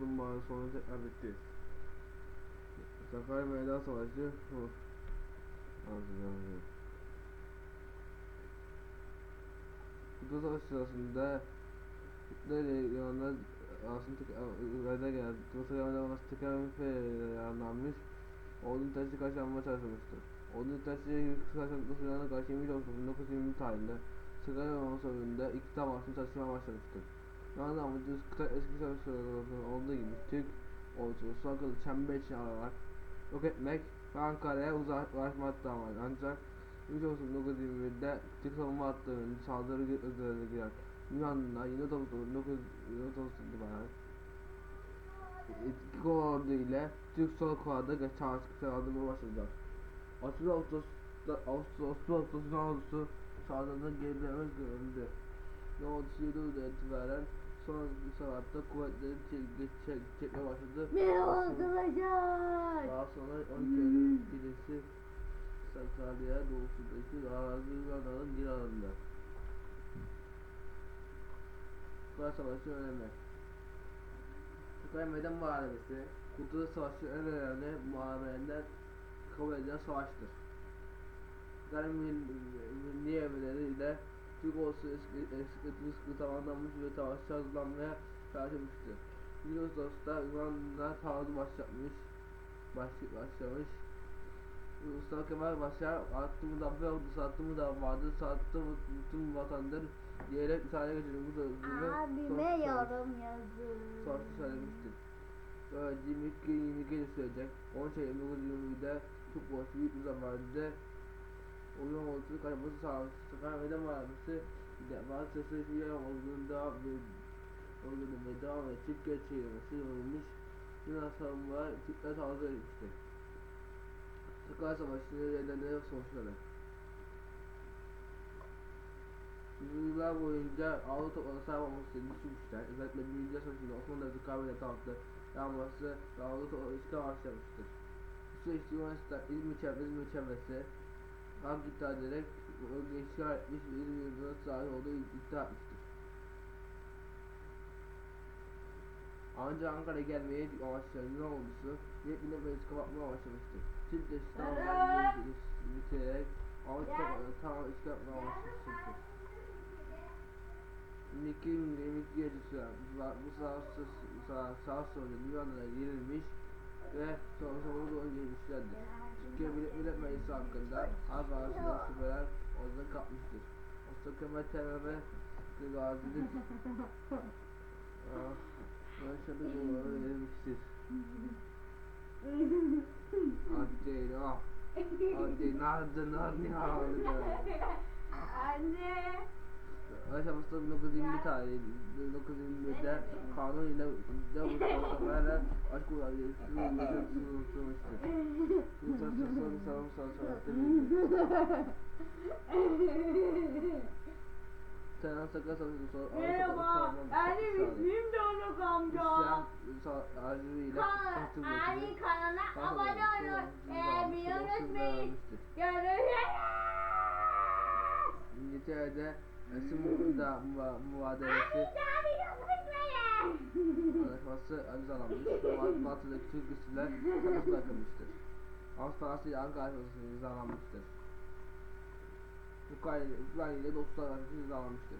uzun mağara sonra tekrar bitti. Sakarya Meydan Savaşı. Hı. Anladım. Bu savaş sırasında Hitler'le yanında aslında tekrarda geldi. Bu sırada nasıl tekrar yanlanmış. Onun taşı kaçanma çalışmıştır. Onun yüksek kaçanma sırasında karşı 20 Ağustos 1920 tarihinde Sigara olma sonunda iki tamasını çalışmaya başlamıştır. Yani amacı kıta eski savaş olduğu gibi Türk ordusu akıllı çember için alarak yok etmek ve Ankara'ya uzaklaşmak amaç. Ancak 3 Ağustos 1921'de Türk savunma hatlarının saldırı özlerine girer. Yunanlılar 24 Ağustos 1924 itibaren İki ordu ile Türk sol kolada çarşı saldırmaya başladılar. 30 Ağustos'ta Ağustos 30 Ağustos Yunan ordusu saldırıda gerileme görüldü. Yunan ordusu 7 Eylül'den itibaren son bir savaşta kuvvetleri çekme çek, çekmeye başladı. Merhaba arkadaşlar. Daha sonra 12 Eylül gecesi Sakarya doğusundaki arazi Yunanların geri alındı. Kara Savaşı önemi Sakarya Meydan Muharebesi Kurtuluş Savaşı en önemli muharebelerinden kabul edilen savaştır. Sakarya Milli Emirleri ile Türk ordusu eski riskli tamamlanmış ve savaşa hazırlanmaya başlamıştır. 1 Ağustos'ta Yunanlılar taarruzu başlatmış, baş, başlamış. Mustafa Kemal Paşa attı mudabbe ordusu attı mudabbadı sattı bütün vatandır diyerek müsaade geçirdi. Bu sözünü Abime yorum yazın. Savaşta söylemiştir. Böylece 22 22 yıl sürecek. 13 Eylül 1920'de çok boş büyük bir zamanda oyun ordusu kaybı sağlamıştı. Kaybeden varlısı bazı sesi yer olduğunda olduğunu ve devam ve çift geçirilmesi yapılmış. Yunan savunmalar Türkler taarruz etmiştir. Sakarya Savaşı'nın nedenleri ve sonuçları. Yüzyıllar boyunca Avrupa sahip olması düşünmüşler. Özellikle Birinci Savaşı'nda Osmanlı Devleti kaybeden tarafta yanması ve Avrupa işgal başlamıştır. Bu süreçte Yunanistan İzmir çevresi, İzmir çevresi halk iddia ederek bölgeyi işgal etmiş ve İzmir'in sahip olduğu iddia etmiştir. Ancak Ankara'ya gelmeye amaçlayan Yunan ordusu yepyeni meclis kapatmaya başlamıştır. De tamamen bitirerek Avrupa tamamen işgal etmeye başlamıştır. 22 22 gece süren bu savaşta sağ, sağ sonra Yunanlılar yenilmiş ve sonra sonra da yenilmişlerdir. Türkiye Millet, Millet Meclisi hakkında halk arasında şüpheler orada kapmıştır. Mustafa Kemal terör ve gazilik Ah, Yaşadık onları yenilmiştir. Hadi ah. Hadi nerede nerede nerede Anne. Aşaması 1920 tarihi 1921'de kanun ile de bu ortamlarla aşk olayları sınırlamıştır. Bu tartışmaların sanım sanatçıları Senan Sakar Savaşı sonra Merhaba. Benim ismim Doruk amca. Kan- Ali kanalına abone olun. Ee, bir unutmayın. Görüşürüz. İngiltere'de Abi unutmayın. anlaşması imzalanmış. Batı'daki Türk üstüler serbest bırakılmıştır. Avusturya ile Ankara Anlaşması imzalanmıştır. Ukrayna, ile dostlar arası imzalanmıştır.